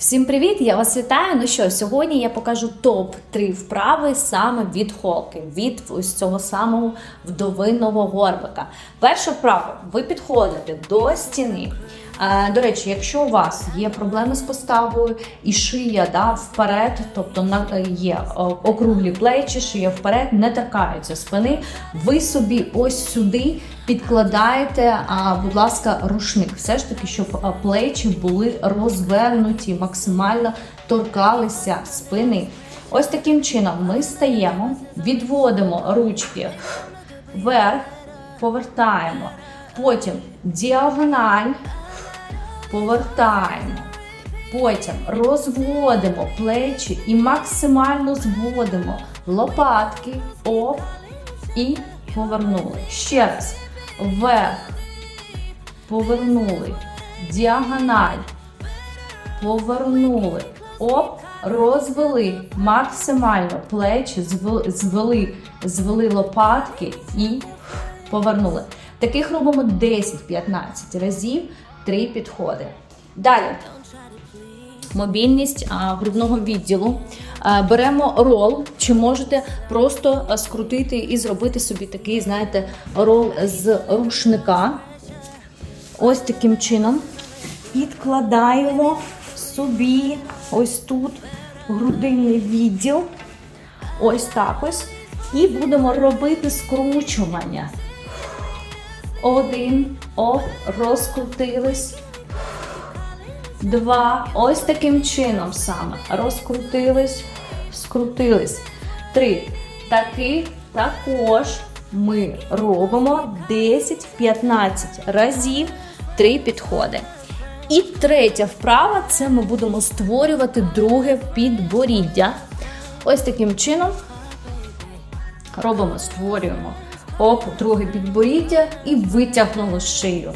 Всім привіт! Я вас вітаю. Ну що, сьогодні я покажу топ-3 вправи саме від холки, від ось цього самого вдовинного горбика. Перша вправа: ви підходите до стіни. Е, До речі, якщо у вас є проблеми з поставою і шия да, вперед, тобто є округлі плечі, шия вперед, не торкаються спини, ви собі ось сюди підкладаєте, будь ласка, рушник. Все ж таки, щоб плечі були розвернуті, максимально торкалися спини. Ось таким чином ми стаємо, відводимо ручки вверх, повертаємо. Потім діагональ, повертаємо. Потім розводимо плечі і максимально зводимо лопатки, оп, і повернули. Ще раз. Вверх, повернули. Діагональ. Повернули. Оп, розвели максимально плечі, звели, звели, лопатки і повернули. Таких робимо 10-15 разів, 3 підходи. Далі. Мобільність грудного відділу. Беремо рол, чи можете просто скрутити і зробити собі такий, знаєте, рол з рушника. Ось таким чином підкладаємо собі ось тут грудинний відділ. Ось так ось. І будемо робити скручування. Один, оп, розкрутились. Два. Ось таким чином саме. Розкрутились, скрутились. Три. Таких також ми робимо 10-15 разів. Три підходи. І третя вправа це ми будемо створювати друге підборіддя. Ось таким чином робимо, створюємо оп, друге підборіддя і витягнули шию.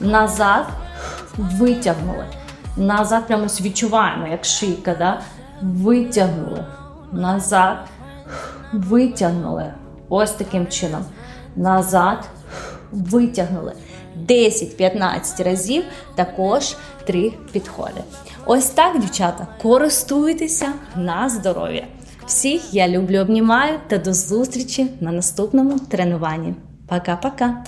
Назад витягнули. Назад прямо відчуваємо, як шийка, да? витягнули. Назад, витягнули. Ось таким чином. Назад, витягнули. 10-15 разів також 3 підходи. Ось так, дівчата, користуйтеся на здоров'я. Всіх я люблю, обнімаю та до зустрічі на наступному тренуванні. Пока-пока!